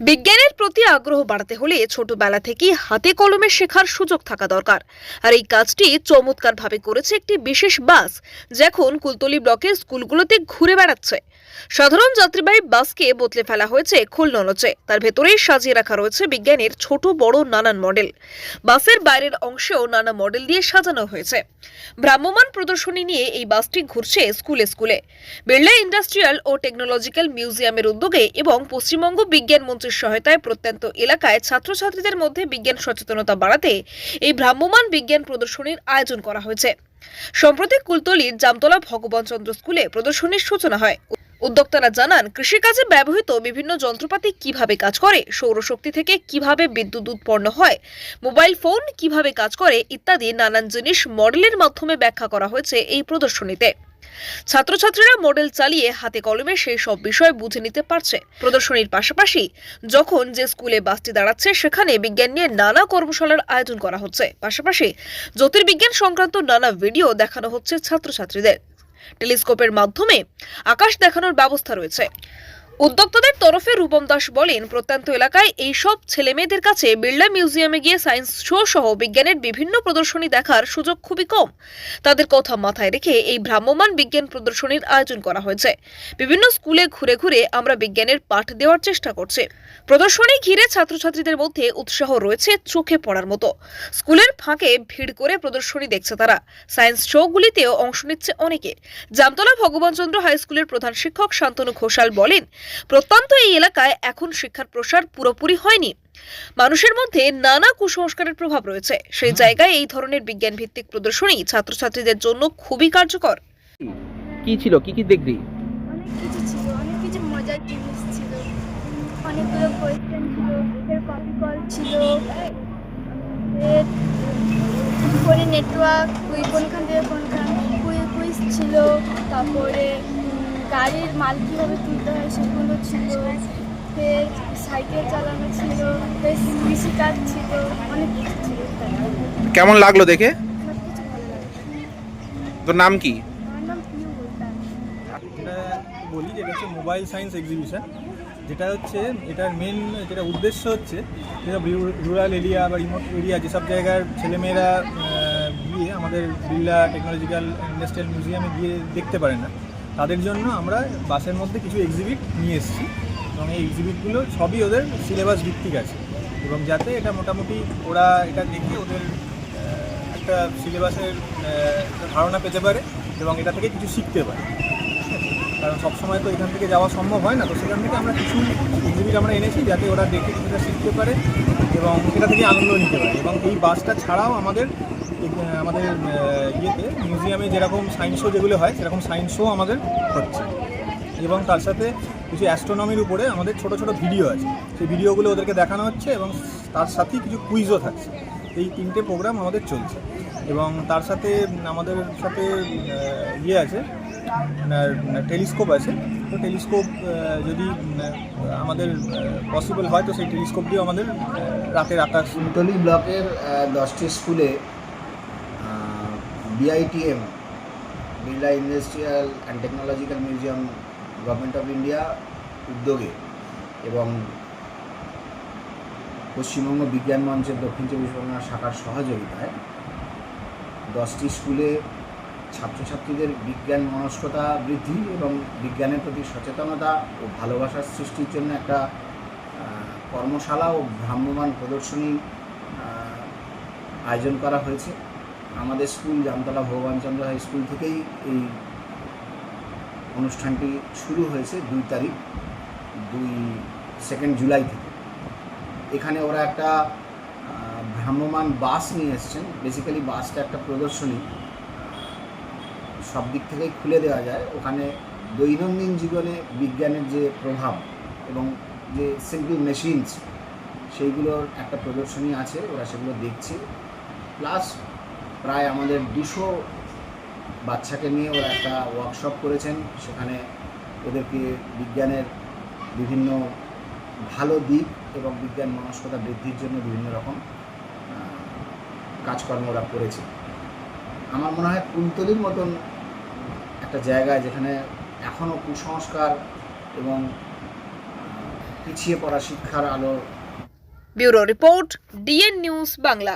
বিজ্ঞানের প্রতি আগ্রহ বাড়াতে হলে ছোটবেলা থেকেই হাতে কলমে শেখার সুযোগ থাকা দরকার। আর এই কাজটি চমৎকারভাবে করেছে একটি বিশেষ বাস, যখন কুলতলি ব্লকের স্কুলগুলোতে ঘুরে বেড়াচ্ছে। সাধারণ যাত্রীবাহী বাসকে বদলে ফেলা হয়েছে খোল নলচে। তার ভেতরেই সাজিয়ে রাখা রয়েছে বিজ্ঞানের ছোট বড় নানান মডেল। বাসের বাইরের অংশেও নানা মডেল দিয়ে সাজানো হয়েছে। ভ্রাম্যমান প্রদর্শনী নিয়ে এই বাসটি ঘুরছে স্কুলে স্কুলে। বিড়লা ইন্ডাস্ট্রিয়াল ও টেকনোলজিক্যাল মিউজিয়ামের উদ্যোগে এবং পশ্চিমবঙ্গ বিজ্ঞান মন্ত্রীর সহায়তায় প্রত্যন্ত এলাকায় ছাত্রছাত্রীদের মধ্যে বিজ্ঞান সচেতনতা বাড়াতে এই ভ্রাম্যমান বিজ্ঞান প্রদর্শনীর আয়োজন করা হয়েছে। সম্প্রতি কুলতলির জামতলা ভগবানচন্দ্র স্কুলে প্রদর্শনীর সূচনা হয়। উদ্যোক্তারা জানান, কৃষিকাজে ব্যবহৃত বিভিন্ন যন্ত্রপাতি কীভাবে কাজ করে, সৌরশক্তি থেকে কীভাবে বিদ্যুৎ উৎপন্ন হয়, মোবাইল ফোন কীভাবে কাজ করে ইত্যাদি নানান জিনিস মডেলের মাধ্যমে ব্যাখ্যা করা হয়েছে এই প্রদর্শনীতে। ছাত্রছাত্রীরা মডেল চালিয়ে হাতে কলমে সেই সব বিষয় বুঝে নিতে পারছে। প্রদর্শনীর পাশাপাশি যখন যে স্কুলে বাসটি দাঁড়াচ্ছে, সেখানে বিজ্ঞান নিয়ে নানা কর্মশালার আয়োজন করা হচ্ছে। পাশাপাশি জ্যোতির্বিজ্ঞান সংক্রান্ত নানা ভিডিও দেখানো হচ্ছে ছাত্রছাত্রীদের। টেলিস্কোপের মাধ্যমে আকাশ দেখানোর ব্যবস্থা রয়েছে। উদ্যোক্তাদের তরফে রূপম দাস বলেন, প্রত্যন্ত এলাকায় এইসব ছেলেমেয়েদের কাছে বিড়লা মিউজিয়ামে গিয়ে সায়েন্স শো সহ বিজ্ঞানের বিভিন্ন প্রদর্শনী দেখার সুযোগ খুবই কম। তাদের কথা মাথায় রেখে এই ভ্রাম্যমান বিজ্ঞান প্রদর্শনীর আয়োজন করা হয়েছে। বিভিন্ন স্কুলে ঘুরে ঘুরে আমরা বিজ্ঞানের পাঠ দেওয়ার চেষ্টা করছি। প্রদর্শনী ঘিরে ছাত্রছাত্রীদের মধ্যে উৎসাহ রয়েছে চোখে পড়ার মতো। স্কুলের ফাঁকে ভিড় করে প্রদর্শনী দেখছে তারা। সায়েন্স শোগুলিতেও অংশ নিচ্ছে অনেকে। জামতলা ভগবানচন্দ্র হাই স্কুলের প্রধান শিক্ষক শান্তনু ঘোষাল বলেন প্রত্যন্ত এই এলাকায় এখন শিক্ষার প্রসার পুরোপুরি হয়নি। মানুষের মধ্যে নানা কুসংস্কারের প্রভাব রয়েছে। সেই জায়গায় এই ধরনের বিজ্ঞান ভিত্তিক প্রদর্শনী ছাত্রছাত্রীদের জন্য খুবই কার্যকর। কি ছিল? কি কি দেখলি অনেক কিছু ছিল। অনেক কিছু মজার জিনিস ছিল। অনেকগুলো কোয়েশ্চেন ছিল। ফের কপি কল ছিল। ফের ফোনে নেটওয়ার্ক কোনখান থেকে কোনখান কুই কুইজ ছিল। তারপরে গাড়ির মাল কীভাবে তুলতে হয় সেগুলো ছিল ফের সাইকেল চালানো ছিল ফের কৃষিকাজ ছিল অনেক কিছু ছিল। কেমন লাগল দেখে? তোর নাম কি? আমার নাম পিউ বলি যেটা হচ্ছে মোবাইল সায়েন্স এক্সিবিশন যেটা হচ্ছে এটার মেন যেটা উদ্দেশ্য হচ্ছে যেটা রুরাল এরিয়া বা রিমোট এরিয়া যেসব জায়গার ছেলেমেয়েরা গিয়ে আমাদের বিড়লা টেকনোলজিক্যাল ইন্ডাস্ট্রিয়াল মিউজিয়ামে গিয়ে দেখতে পারে না। তাদের জন্য আমরা বাসের মধ্যে কিছু এক্সিবিট নিয়ে এসেছি। এবং এই এক্সিবিটগুলো সবই ওদের সিলেবাস ভিত্তিক আছে। এবং যাতে এটা মোটামুটি ওরা এটা দেখে ওদের একটা সিলেবাসের ধারণা পেতে পারে এবং এটা থেকে কিছু শিখতে পারে। কারণ সবসময় তো এখান থেকে যাওয়া সম্ভব হয় না, তো সেখান থেকে আমরা কিছু এক্সিবিট আমরা এনেছি যাতে ওরা দেখে কিছুটা শিখতে পারে এবং এটা থেকে আনন্দ নিতে পারে। এবং এই বাসটা ছাড়াও আমাদের আমাদের ইয়েতে মিউজিয়ামে যেরকম সায়েন্স শো যেগুলো হয়, সেরকম সায়েন্স শো আমাদের হচ্ছে। এবং তার সাথে কিছু অ্যাস্ট্রোনমির উপরে আমাদের ছোট ছোট ভিডিও আছে। সেই ভিডিওগুলো ওদেরকে দেখানো হচ্ছে এবং তার সাথেই কিছু কুইজও থাকছে। এই তিনটে প্রোগ্রাম আমাদের চলছে। এবং তার সাথে আমাদের সাথে ইয়ে আছে টেলিস্কোপ আছে। তো টেলিস্কোপ যদি আমাদের পসিবল হয়, তো সেই টেলিস্কোপ দিয়েও আমাদের রাতের আকাশ ব্লকের দশটি স্কুলে BITM Birla industrial and technological museum government of India উদ্যোগে এবং পশ্চিমবঙ্গ বিজ্ঞান মঞ্চের দক্ষিণ চব্বিশ পরগনা শাখার সহযোগিতায় দশটি স্কুলে ছাত্রছাত্রীদের বিজ্ঞান মনস্কতা বৃদ্ধি এবং বিজ্ঞানের প্রতি সচেতনতা ও ভালোবাসার সৃষ্টির জন্য একটা কর্মশালা ও ভ্রাম্যমাণ প্রদর্শনী আয়োজন করা হয়েছে। আমাদের school Jamtala Bhagabanchandra high school থেকেই এই অনুষ্ঠানটি শুরু হয়েছে দুই তারিখ, দুই সেকেন্ড জুলাই থেকে। এখানে ওরা একটা ভ্রাম্যমান বাস নিয়ে এসছেন। বেসিক্যালি বাসটা একটা প্রদর্শনী। সব দিক থেকেই খুলে দেওয়া যায়। ওখানে দৈনন্দিন জীবনে বিজ্ঞানের যে প্রভাব এবং যে সিম্পল মেশিনস সেইগুলোর একটা প্রদর্শনী আছে। ওরা সেগুলো দেখছে। প্লাস প্রায় আমাদের দুশো বাচ্চাকে নিয়ে ওরা একটা ওয়ার্কশপ করেছেন। সেখানে ওদেরকে বিজ্ঞানের বিভিন্ন ভালো দিক এবং বিজ্ঞান মনস্কতা বৃদ্ধির জন্য বিভিন্ন রকম কাজকর্ম ওরা করেছে। আমার মনে হয় কুলতলির মতন একটা জায়গায় যেখানে এখনও কুসংস্কার এবং পিছিয়ে পড়া শিক্ষার আলো bureau report DN news Bangla.